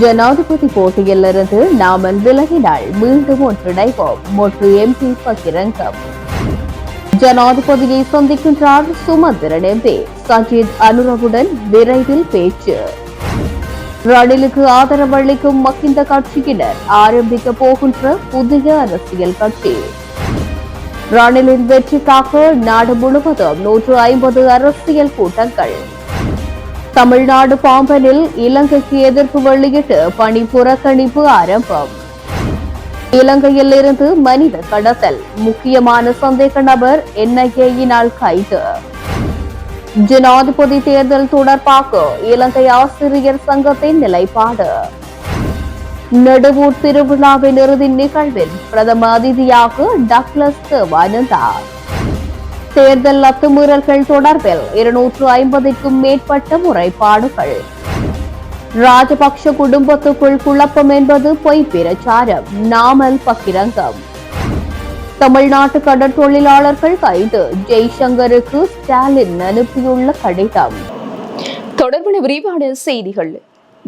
ஜனாதிபதி போட்டியிலிருந்து நாமல் விலகினால் மீண்டும் ஒன்றிணைவோம். மொட்டு எம்பி பகிரங்கம். ஜனாதிபதியை சந்திக்கின்றார் சுமந்திரன் எம்பி சஜித் அனுரவுடன் விரைவில் பேச்சு. ரணிலுக்கு ஆதரவு அளிக்கும் மக்கிந்த கட்சியினர் ஆரம்பிக்க போகின்ற புதிய அரசியல் கட்சி. ரணிலின் வெற்றிக்காக நாடு முழுவதும் நூற்று ஐம்பது அரசியல் கூட்டங்கள். தமிழ்நாடு பாம்பனில் இலங்கைக்கு எதிர்ப்பு வெளியிட்டு பணி புறக்கணிப்பு ஆரம்பம். இலங்கையில் இருந்து மனித கடத்தல். முக்கியமான சந்தேக நபர் என்ஐஏயினால் கைது. ஜனாதிபதி தேர்தல் தொடர்பாக இலங்கை ஆசிரியர் சங்கத்தின் நிலைப்பாடு. நெடுவூர் திருவிழாவின் இறுதி நிகழ்வில் பிரதம அதிதியாக டக்ளஸ் தேவானந்தா. தேர்தல் அத்துமீறல்கள் தொடர்பில் இருநூற்று ஐம்பதுக்கும் மேற்பட்ட முறைப்பாடுகள். ராஜபக்ஷ குடும்பத்துக்குள் குழப்பம் என்பது பொய் பிரச்சாரம் நாமல் பகிரங்கம். தமிழ்நாட்டு கடற்தொழிலாளர்கள் கைது ஜெய்சங்கருக்கு ஸ்டாலின் அனுப்பியுள்ள கடிதம். தொடர்பான விரிவான செய்திகள்.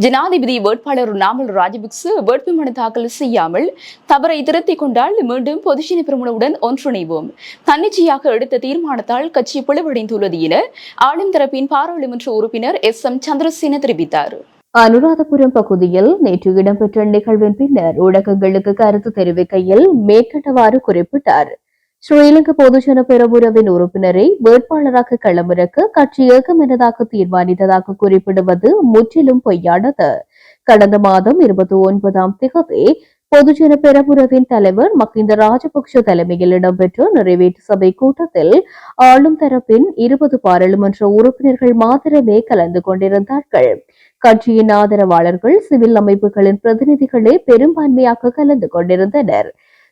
ஜனாதிபதி வேட்பாளர் நாமல் ராஜபக்ச வேட்புமனு தாக்கல் செய்யாமல் தவறை திருத்திக் கொண்டால் மீண்டும் பொதுஜன பெருமனவுடன் ஒன்றிணைவோம். தன்னிச்சையாக எடுத்த தீர்மானத்தால் கட்சி பிளவடைந்துள்ளது என ஆளும் தரப்பின் பாராளுமன்ற உறுப்பினர் எஸ் எம் சந்திரசேன தெரிவித்தார். அனுராதபுரம் பகுதியில் நேற்று இடம்பெற்ற நிகழ்வின் பின்னர் ஊடகங்களுக்கு கருத்து தெரிவிக்கையில் மேற்கண்டவாறு குறிப்பிட்டார். ஸ்ரீலங்கா பொதுஜன பெரமுறவின் உறுப்பினரை வேட்பாளராக களமிறக்க கட்சி ஏகமனதாக தீர்மானித்ததாக குறிப்பிடுவது முற்றிலும் பொய்யானது கடந்த மாதம் இருபத்தி ஒன்பதாம் திகதி பொதுஜன பெரமுறவின் தலைவர் மகிந்த ராஜபக்ஷ தலைமையில் இடம்பெற்ற நிறைவேற்று சபை கூட்டத்தில் ஆளும் தரப்பின் இருபது பாராளுமன்ற உறுப்பினர்கள் மாத்திரமே கலந்து கொண்டிருந்தார்கள் கட்சியின் ஆதரவாளர்கள் சிவில் அமைப்புகளின் பிரதிநிதிகளே பெரும்பான்மையாக கலந்து கொண்டிருந்தனர்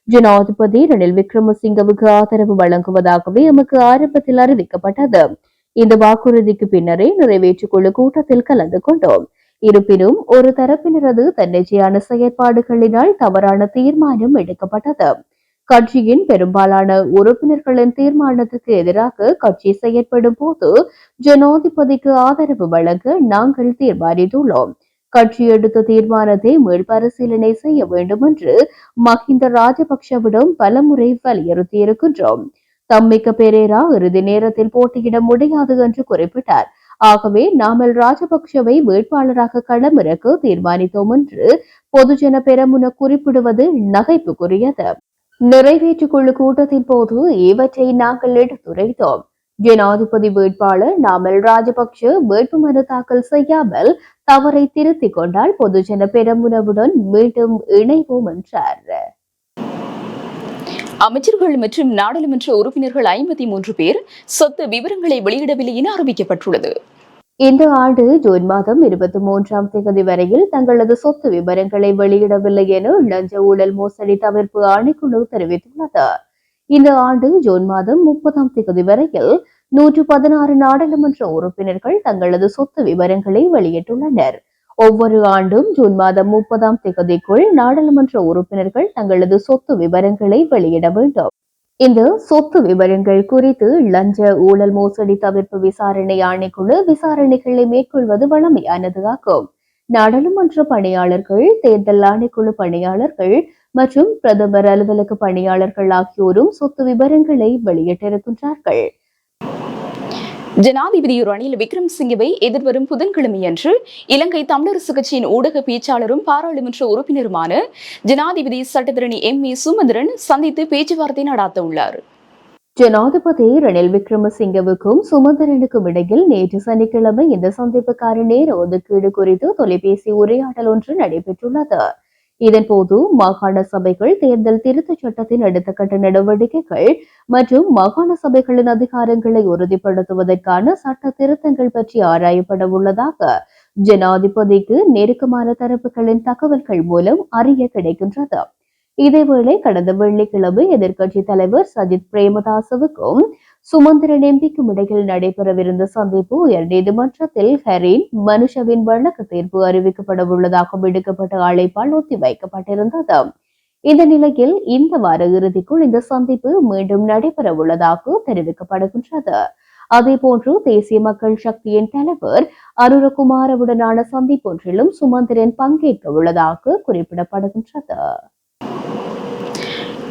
ஜனாதிபதி ரணில் விக்ரமசிங்கவுக்கு ஆதரவு வழங்குவதாகவே எமக்கு ஆரம்பத்தில் அறிவிக்கப்பட்டது. இந்த வாக்குறுதிக்கு பின்னரே நிறைவேற்றுக் குழு கூட்டத்தில் கலந்து கொண்டோம். இருப்பினும் ஒரு தரப்பினரது தன்னிச்சையான செயற்பாடுகளினால் தவறான தீர்மானம் எடுக்கப்பட்டது. கட்சியின் பெரும்பாலான உறுப்பினர்களின் தீர்மானத்துக்கு எதிராக கட்சி செயற்படும் போது ஜனாதிபதிக்கு ஆதரவு வழங்க நாங்கள் தீர்மானித்துள்ளோம். கட்சி எடுத்த தீர்மானத்தை மீள்பரிசீலனை செய்ய வேண்டும் என்று மஹிந்த ராஜபக்ஷவிடம் பலமுறை வலியுறுத்தியிருக்கின்றோம். தம்மிக்க பெரேரா இறுதி நேரத்தில் போட்டியிட முடியாது என்று குறிப்பிட்டார். ஆகவே நாமல் ராஜபக்ஷவை வேட்பாளராக களமிறக்க தீர்மானித்தோம் என்று பொதுஜன பெரமுன குறிப்பிடுவது நகைப்புக்குரியது. நிறைவேற்றுக் குழு கூட்டத்தின் போது இவற்றை நாங்கள் எடுத்துரைத்தோம். ஜனாதிபதி வேட்பாளர் நாமல் ராஜபக்ஷ வேட்புமனு தாக்கல் செய்யாமல் தவறை திருத்திக் கொண்டால் பொதுஜன பெரமுனவுடன் மீண்டும் இணைவோம் என்றார். அமைச்சர்கள் மற்றும் நாடாளுமன்ற உறுப்பினர்கள் ஐம்பத்தி மூன்று பேர் சொத்து விவரங்களை வெளியிடவில்லை என அறிவிக்கப்பட்டுள்ளது. இந்த ஆண்டு ஜூன் மாதம் இருபத்தி மூன்றாம் தேதி வரையில் தங்களது சொத்து விவரங்களை வெளியிடவில்லை என லஞ்ச ஊழல் மோசடி தவிர்ப்பு ஆணைக்குழு தெரிவித்துள்ளது. இந்த ஆண்டு ஜூன் மாதம் முப்பதாம் தேதி வரையில் நூற்று பதினாறு நாடாளுமன்ற உறுப்பினர்கள் தங்களது சொத்து விவரங்களை வெளியிட்டுள்ளனர். ஒவ்வொரு ஆண்டும் ஜூன் மாதம் முப்பதாம் தேதிக்குள் நாடாளுமன்ற உறுப்பினர்கள் தங்களது சொத்து விவரங்களை வெளியிட வேண்டும். இந்த சொத்து விவரங்கள் குறித்து லஞ்ச ஊழல் மோசடி தவிர்ப்பு விசாரணை ஆணைக்குழு விசாரணைகளை மேற்கொள்வது வழமையானது ஆகும். நாடாளுமன்ற பணியாளர்கள் தேர்தல் ஆணைக்குழு பணியாளர்கள் மற்றும் பிரதமர் அலுவலக பணியாளர்கள் ஆகியோரும் சொத்து விவரங்களை வெளியிட்டிருக்கின்றார்கள். ஜனாதிபதி ரணில் விக்ரமசிங்கவை எதிர்வரும் புதன்கிழமையன்று இலங்கை தமிழரசு கட்சியின் ஊடக பேச்சாளரும் பாராளுமன்ற உறுப்பினருமான ஜனாதிபதி சட்டத்தரணி எம். ஏ. சுமந்திரன் சந்தித்து பேச்சுவார்த்தை நடாத்த உள்ளார். ஜனாதிபதி ரணில் விக்ரமசிங்கவுக்கும் சுமந்திரனுக்கும் இடையில் நேற்று சனிக்கிழமை இந்த சந்திப்புக்கான நேர ஒதுக்கீடு குறித்து தொலைபேசி உரையாடல் ஒன்று நடைபெற்றுள்ளது. இதன்போது மாகாண சபைகள் தேர்தல் திருத்தச் சட்டத்தின் அடுத்த கட்ட நடவடிக்கைகள் மற்றும் மாகாண சபைகளின் அதிகாரங்களை உறுதிப்படுத்துவதற்கான சட்ட திருத்தங்கள் பற்றி ஆராயப்பட உள்ளதாக ஜனாதிபதிக்கு நெருக்கமான தரப்புகளின் தகவல்கள் மூலம் அறிய கிடைக்கின்றது. இதேவேளை கடந்த வெள்ளிக்கிழமை எதிர்க்கட்சி தலைவர் சஜித் பிரேமதாசவுக்கும் சுமந்திரன் எம்பிக்கும் இடையில் நடைபெறவிருந்த சந்திப்பு உயர்நீதிமன்றத்தில் ஹரின் மனுஷவின் வழக்கு தீர்ப்பு அறிவிக்கப்பட உள்ளதாக விடுக்கப்பட்ட அழைப்பால் ஒத்திவைக்கப்பட்டிருந்தது இந்த நிலையில் இந்த வார இறுதிக்குள் இந்த சந்திப்பு மீண்டும் நடைபெற உள்ளதாக தெரிவிக்கப்படுகின்றது. அதேபோன்று தேசிய மக்கள் சக்தியின் தலைவர் அருணகுமாரவுடனான சந்திப்பொன்றிலும் சுமந்திரன் பங்கேற்க உள்ளதாக குறிப்பிடப்படுகின்றது.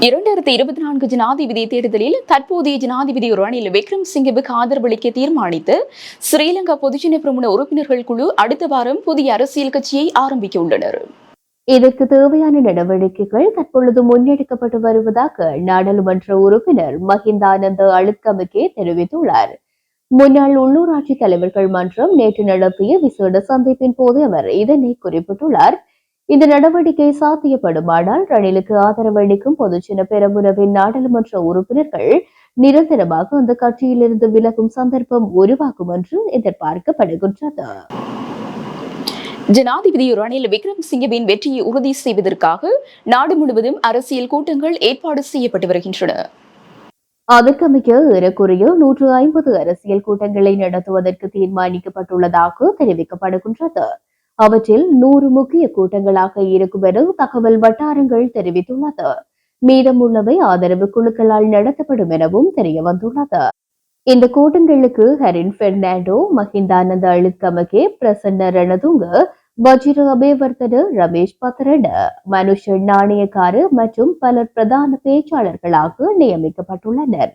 இரண்டாயிரத்தி இருபத்தி நான்கு ஜனாதிபதி தேர்தலில் தற்போதைய ஜனாதிபதி ரணில் விக்ரம் சிங்கவுக்கு ஆதரவளிக்க தீர்மானித்து ஸ்ரீலங்கா பொதுஜன பிரமுன உறுப்பினர்கள் குழு அடுத்த வாரம் புதிய அரசியல் கட்சியை ஆரம்பிக்க உள்ளனர். இதற்கு தேவையான நடவடிக்கைகள் தற்பொழுது முன்னெடுக்கப்பட்டு வருவதாக நாடாளுமன்ற உறுப்பினர் மஹிந்தானந்த அழுத்கமுகே தெரிவித்துள்ளார். முன்னாள் உள்ளூராட்சி தலைவர்கள் மன்றம் நேற்று நடத்திய விசேட சந்திப்பின் போது அவர் இதனை குறிப்பிட்டுள்ளார். இந்த நடவடிக்கை சாத்தியப்படுமானால் ரணிலுக்கு ஆதரவளிக்கும் பொதுஜன பெரமுனவின் நாடாளுமன்ற உறுப்பினர்கள் நிரந்தரமாக அந்த கட்சியிலிருந்து விலகும் சந்தர்ப்பம் உருவாகும் என்று எதிர்பார்க்கப்படுகின்றது. ஜனாதிபதி ரணில் விக்ரம் சிங்கவின் வெற்றியை உறுதி செய்வதற்காக நாடு முழுவதும் அரசியல் கூட்டங்கள் ஏற்பாடு செய்யப்பட்டு வருகின்றன. அதற்கமைய ஏறக்குறைய நூற்று ஐம்பது அரசியல் கூட்டங்களை நடத்துவதற்கு தீர்மானிக்கப்பட்டுள்ளதாக தெரிவிக்கப்படுகின்றது. அவற்றில் நூறு முக்கிய கூட்டங்களாக இருக்கும் என தகவல் வட்டாரங்கள் தெரிவித்துள்ளது. மீதமுள்ளவை ஆதரவு குழுக்களால் நடத்தப்படும் எனவும் தெரிய வந்துள்ளது இந்த கூட்டங்களுக்கு ஹரின் பெர்னாண்டோ மஹிந்தானந்த அழுத்கமகே பிரசன்ன ரணதுங்க வஜிர அபேவர்தன ரமேஷ் பத்ரன் மனுஷ நாணயக்காரு மற்றும் பலர் பிரதான பேச்சாளர்களாக நியமிக்கப்பட்டுள்ளனர்.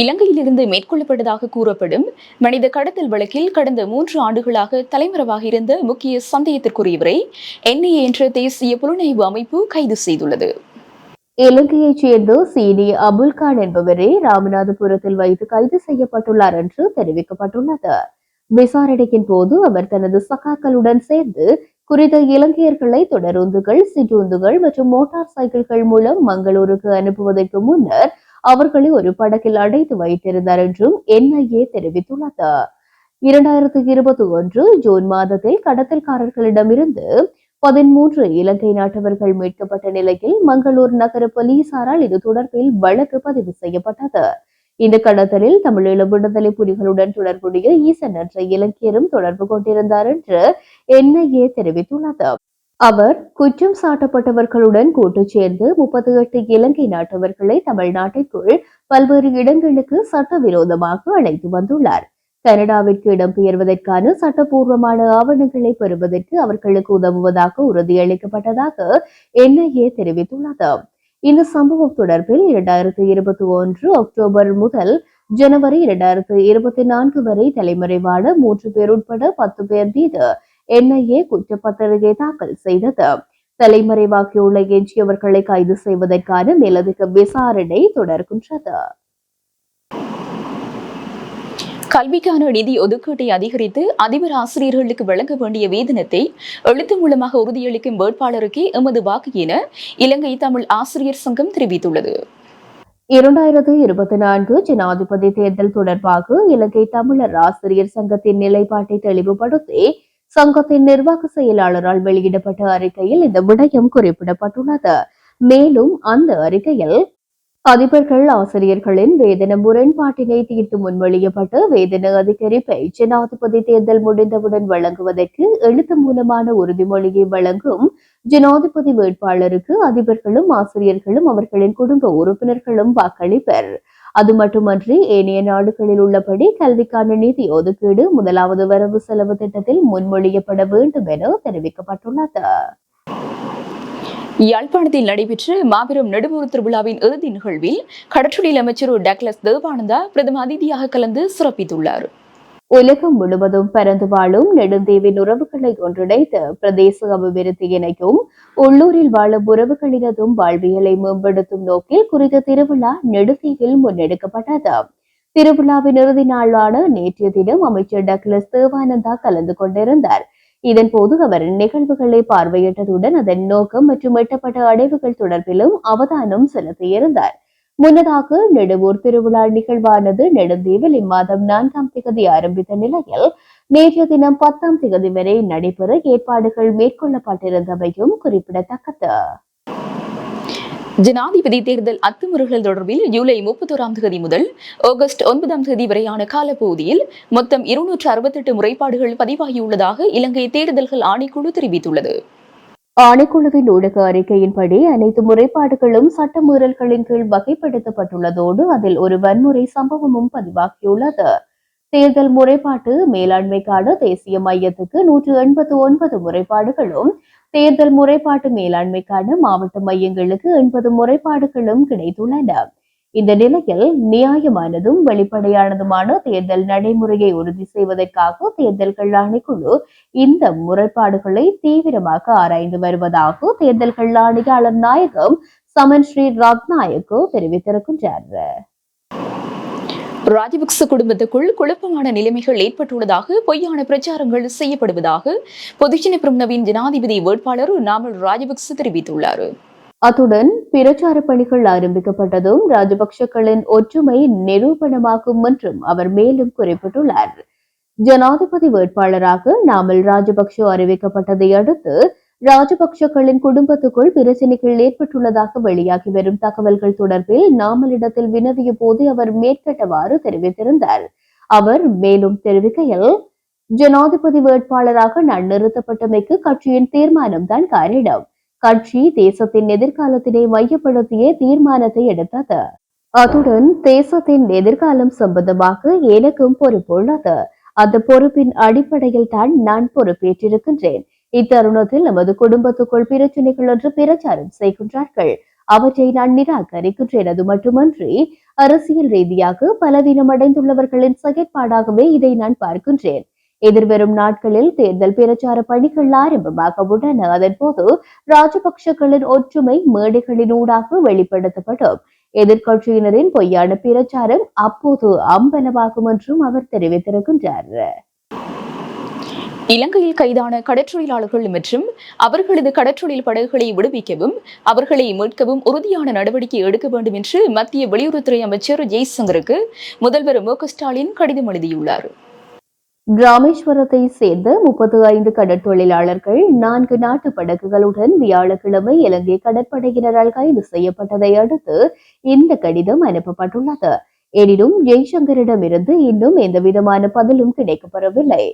இலங்கையிலிருந்து மேற்கொள்ளப்பட்டதாக கூறப்படும் மனித கடத்தல் வழக்கில் கடந்த மூன்று ஆண்டுகளாக தலைமறைவாக இருந்த முக்கிய சந்தேகத்திற்குரியவரை என்ஐஏ என்ற தேசிய புலனாய்வு அமைப்பு கைது செய்துள்ளது. இலங்கையைச் சேர்ந்த சீனி அபுல்கான் என்பவரே ராமநாதபுரத்தில் வைத்து கைது செய்யப்பட்டுள்ளார் என்று தெரிவிக்கப்பட்டுள்ளது. விசாரணையின் போது அவர் தனது சகாக்களுடன் சேர்ந்து குறித்த இலங்கையர்களை தொடருந்துகள் சிற்றுந்துகள் மற்றும் மோட்டார் சைக்கிள்கள் மூலம் மங்களூருக்கு அனுப்புவதற்கு முன்னர் அவர்களை ஒரு படகில் அடைத்து வைத்திருந்தார் என்றும் என்ஐஏ தெரிவித்துள்ளது. இரண்டாயிரத்தி இருபத்தி ஒன்று ஜூன் மாதத்தில் கடத்தல்காரர்களிடமிருந்து பதிமூன்று இலங்கை நாட்டவர்கள் மீட்கப்பட்ட நிலையில் மங்களூர் நகர போலீசாரால் இது தொடர்பில் வழக்கு பதிவு செய்யப்பட்டது. இந்த கடத்தலில் தமிழீழ விடுதலை புலிகளுடன் தொடர்புடைய ஈசன் என்ற இலக்கியரும் தொடர்பு கொண்டிருந்தார் என்று என்ஐஏ தெரிவித்துள்ளது. அவர் குற்றம் சாட்டப்பட்டவர்களுடன் கூட்டு சேர்ந்து முப்பத்தி எட்டு இலங்கை நாட்டவர்களை தமிழ்நாட்டிற்குள் பல்வேறு இடங்களுக்கு சட்டவிரோதமாக அழைத்து வந்துள்ளார். கனடாவிற்கு இடம்பெயர்வதற்கான சட்டப்பூர்வமான ஆவணங்களை பெறுவதற்கு அவர்களுக்கு உதவுவதாக உறுதியளிக்கப்பட்டதாக என்ஐஏ தெரிவித்துள்ளது. இந்த சம்பவம் தொடர்பில் இரண்டாயிரத்தி இருபத்தி ஒன்று அக்டோபர் முதல் ஜனவரி இரண்டாயிரத்தி இருபத்தி நான்கு வரை தலைமறைவான மூன்று பேர் உட்பட பத்து பேர் மீது என்ஐஏ குற்றப்பத்திரிகை தாக்கல் செய்தது. தலைமறைவாகியுள்ள எஞ்சியவர்களை கைது செய்வதற்கான மேலதிக விசாரணை தொடர்கின்றது. கல்விக்கான நிதி ஒதுக்கீட்டை அதிகரித்து அதிபர் ஆசிரியர்களுக்கு வழங்க வேண்டிய வேதனத்தை எழுத்து மூலமாக உறுதியளிக்கும் வேட்பாளருக்கே எமது வாக்கு என இலங்கை தமிழ் ஆசிரியர் சங்கம் தெரிவித்துள்ளது. இரண்டாயிரத்து இருபத்தி நான்கு ஜனாதிபதி தேர்தல் தொடர்பாக இலங்கை தமிழர் ஆசிரியர் சங்கத்தின் நிலைப்பாட்டை தெளிவுபடுத்தி சங்கத்தின் நிர்வாக செயலாளரால் வெளியிடப்பட்ட அறிக்கையில் இந்த விடயம் குறிப்பிடப்பட்டுள்ளது. மேலும் அந்த அறிக்கையில் அதிபர்கள் ஆசிரியர்களின் வேதன முரண்பாட்டினை தீர்த்து முன்மொழியப்பட்டு வேதன அதிகரிப்பை ஜனாதிபதி தேர்தல் முடிந்தவுடன் வழங்குவதற்கு எழுத்து மூலமான உறுதிமொழியை வழங்கும் ஜனாதிபதி வேட்பாளருக்கு அதிபர்களும் ஆசிரியர்களும் அவர்களின் குடும்ப உறுப்பினர்களும் வாக்களிப்பர். அது மட்டுமன்றி ஏனைய நாடுகளில் உள்ளபடி கல்விக்கான நிதி ஒதுக்கீடு முதலாவது வரவு செலவு திட்டத்தில் முன்மொழியப்பட வேண்டும் என தெரிவிக்கப்பட்டுள்ளது. யாழ்ப்பாணத்தில் நடைபெற்ற மாபெரும் நெடுமுறு திருவிழாவின் இறுதி நிகழ்வில் கடற்றொழில் அமைச்சர் டக்ளஸ் தேவானந்தா பிரதம அதிதியாக கலந்து சிறப்பித்துள்ளார். உலகம் முழுவதும் பறந்து வாழும் நெடுந்தீவின் உறவுகளை ஒன்றிணைத்து பிரதேச அபிவிருத்தி இணைக்கும் உள்ளூரில் வாழும் உறவுகளினதும் வாழ்வியலை மேம்படுத்தும் நோக்கில் குறித்த திருவிழா நெடுந்தீவில் முன்னெடுக்கப்பட்டது. திருவிழாவின் இறுதி நாளான நேற்றைய தினம் அமைச்சர் டக்ளஸ் தேவானந்தா கலந்து கொண்டிருந்தார். இதன் போது அவர் நிகழ்வுகளை பார்வையிட்டதுடன் அதன் நோக்கம் மற்றும் எட்டப்பட்ட அடைவுகள் தொடர்பிலும் அவதானம் செலுத்தியிருந்தார். முன்னதாக நெடுவூர் திருவிழா நிகழ்வானது நெடுந்தீவில் இம்மாதம் நான்காம் திகதி ஆரம்பித்த நிலையில் நேற்றைய தினம் பத்தாம் திகதி வரை நடைபெற ஏற்பாடுகள் மேற்கொள்ளப்பட்டிருந்தமையும் குறிப்பிடத்தக்கது. ஜனாதிபதி தேர்தல் அத்துமுறைகள் தொடர்பில் ஜூலை முப்பத்தோராம் தேதி முதல் ஆகஸ்ட் ஒன்பதாம் தேதி வரையான காலப்பகுதியில் மொத்தம் இருநூற்று அறுபத்தெட்டு முறைப்பாடுகள் பதிவாகியுள்ளதாக இலங்கை தேர்தல்கள் ஆணைக்குழு தெரிவித்துள்ளது. ஆணைக்குழுவின் ஊடக அறிக்கையின்படி அனைத்து முறைப்பாடுகளும் சட்டமீறல்களின் கீழ் வகைப்படுத்தப்பட்டுள்ளதோடு அதில் ஒரு வன்முறை சம்பவமும் பதிவாகியுள்ளது. தேர்தல் முறைப்பாட்டு மேலாண்மைக்கான தேசிய மையத்துக்கு நூற்று எண்பத்து ஒன்பது முறைப்பாடுகளும் தேர்தல் முறைப்பாட்டு மேலாண்மைக்கான மாவட்ட மையங்களுக்கு எண்பது முறைப்பாடுகளும் கிடைத்துள்ளன. இந்த நிலையில் நியாயமானதும் வெளிப்படையானதுமான தேர்தல் நடைமுறையை உறுதி செய்வதற்காக தேர்தல்கள் ஆணைக்குழு இந்த முறைப்பாடுகளை தீவிரமாக ஆராய்ந்து வருவதாக தேர்தல்கள் ஆணையாளர் நாயகம் சமன் ஸ்ரீ ராக்நாயக்கு தெரிவித்திருக்கின்றார். ராஜபக்ச குடும்பத்துக்குள் குழப்பமான நிலைமைகள் ஏற்பட்டுள்ளதாக பொய்யான பிரச்சாரங்கள் செய்யப்படுவதாக பொதுஜன பிரம்னவின் ஜனாதிபதி வேட்பாளர் நாமல் ராஜபக்ச தெரிவித்துள்ளார். அத்துடன் பிரச்சார பணிகள் ஆரம்பிக்கப்பட்டதும் ராஜபக்ஷக்களின் ஒற்றுமை நிரூபணமாகும் என்றும் அவர் மேலும் குறிப்பிட்டுள்ளார். ஜனாதிபதி வேட்பாளராக நாமல் ராஜபக்ஷ அறிவிக்கப்பட்டதை அடுத்து ராஜபக்ஷக்களின் குடும்பத்துக்குள் பிரச்சனைகள் ஏற்பட்டுள்ளதாக வெளியாகி வரும் தகவல்கள் தொடர்பில் நாமலிடத்தில் வினவிய போது அவர் மேற்கட்டவாறு தெரிவித்திருந்தார். அவர் மேலும் தெரிவிக்கையில் ஜனாதிபதி வேட்பாளராக நான் நிறுத்தப்பட்டமைக்கு கட்சியின் தீர்மானம்தான் காரணம். கட்சி தேசத்தின் எதிர்காலத்தினை மையப்படுத்திய தீர்மானத்தை எடுத்தது. அத்துடன் தேசத்தின் எதிர்காலம் சம்பந்தமாக எனக்கும் பொறுப்புள்ளது அந்த பொறுப்பின் அடிப்படையில் தான் நான் பொறுப்பேற்றிருக்கின்றேன். இத்தருணத்தில் நமது குடும்பத்துக்குள் பிரச்சனைகள் என்று பிரச்சாரம் செய்கின்றார்கள். அவற்றை நான் நிராகரிக்கின்றேன். அது மட்டுமன்றி அரசியல் ரீதியாக பலவீனமடைந்துள்ளவர்களின் செயற்பாடாகவே இதை நான் பார்க்கின்றேன். எதிர்வரும் நாட்களில் தேர்தல் பிரச்சார பணிகள் ஆரம்பமாக உள்ளன. அதன்போது ராஜபக்சகளின் ஒற்றுமை மேடைகளின் ஊடாக வெளிப்படுத்தப்படும். எதிர்கட்சியினரின் பொய்யான பிரச்சாரம் அப்போது அம்பலமாகும் என்றும் அவர் தெரிவித்திருக்கின்றார். இலங்கையில் கைதான கடற்றொழிலாளர்கள் மற்றும் அவர்களது கடற்றொழில் படகுகளை விடுவிக்கவும் அவர்களை மீட்கவும் உறுதியான நடவடிக்கை எடுக்க வேண்டும் என்று மத்திய வெளியுறவுத்துறை அமைச்சர் ஜெய்சங்கருக்கு முதல்வர் மு க ஸ்டாலின் கடிதம் எழுதியுள்ளார். ராமேஸ்வரத்தை சேர்ந்த முப்பத்து ஐந்து கடற்தொழிலாளர்கள் நான்கு நாட்டு படகுகளுடன் வியாழக்கிழமை இலங்கை கடற்படையினரால் கைது செய்யப்பட்டதை அடுத்து இந்த கடிதம் அனுப்பப்பட்டுள்ளது. எனினும் ஜெய்சங்கரிடமிருந்து இன்னும் எந்தவிதமான பதிலும் கிடைக்கப்பெறவில்லை.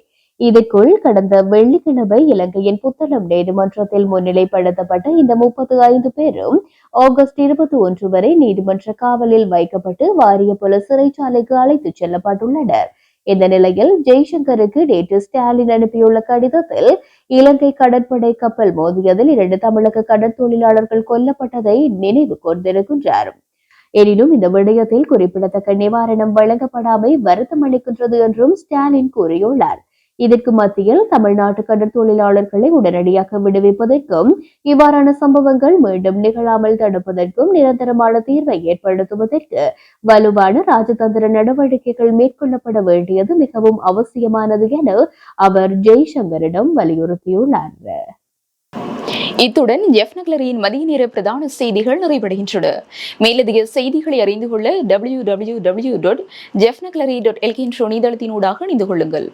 இதற்குள் கடந்த வெள்ளிக்கிழமை இலங்கையின் புத்தளம் நீதிமன்றத்தில் முன்னிலைப்படுத்தப்பட்ட இந்த முப்பத்து ஐந்து பேரும் ஆகஸ்ட் இருபத்தி ஒன்று வரை நீதிமன்ற காவலில் வைக்கப்பட்டு வாரிய போல சிறைச்சாலைக்கு அழைத்துச் செல்லப்பட்டுள்ளனர். இந்த நிலையில் ஜெய்சங்கருக்கு நேற்று ஸ்டாலின் அனுப்பியுள்ள கடிதத்தில் இலங்கை கடற்படை கப்பல் மோதியதில் இரண்டு தமிழக கடற்தொழிலாளர்கள் கொல்லப்பட்டதை நினைவு கொண்டிருக்கின்றார் எனினும் இந்த விடயத்தில் குறிப்பிடத்தக்க நிவாரணம் வழங்கப்படாமை வருத்தம் அளிக்கின்றது என்றும் ஸ்டாலின் கூறியுள்ளார். இதற்கு மத்தியில் தமிழ்நாட்டு கடற்தொழிலாளர்களை உடனடியாக விடுவிப்பதற்கும் இவ்வாறான சம்பவங்கள் மீண்டும் நிகழாமல் தடுப்பதற்கும் நிரந்தரமான தீர்வை ஏற்படுத்துவதற்கு வலுவான ராஜதந்திர நடவடிக்கைகள் மேற்கொள்ளப்பட வேண்டியது மிகவும் அவசியமானது என அவர் ஜெய்சங்கரிடம் வலியுறுத்தியுள்ளார். இத்துடன் எஃப் நகலரியின் மதிய நேர பிரதான செய்திகள் நிறைவடைகின்றன. மேலதிக செய்திகளை அறிந்து கொள்ள W W W dot Jaffna gallery dot எல்கின்ற இணையதளத்தினூடாக இணைந்து கொள்ளுங்கள்.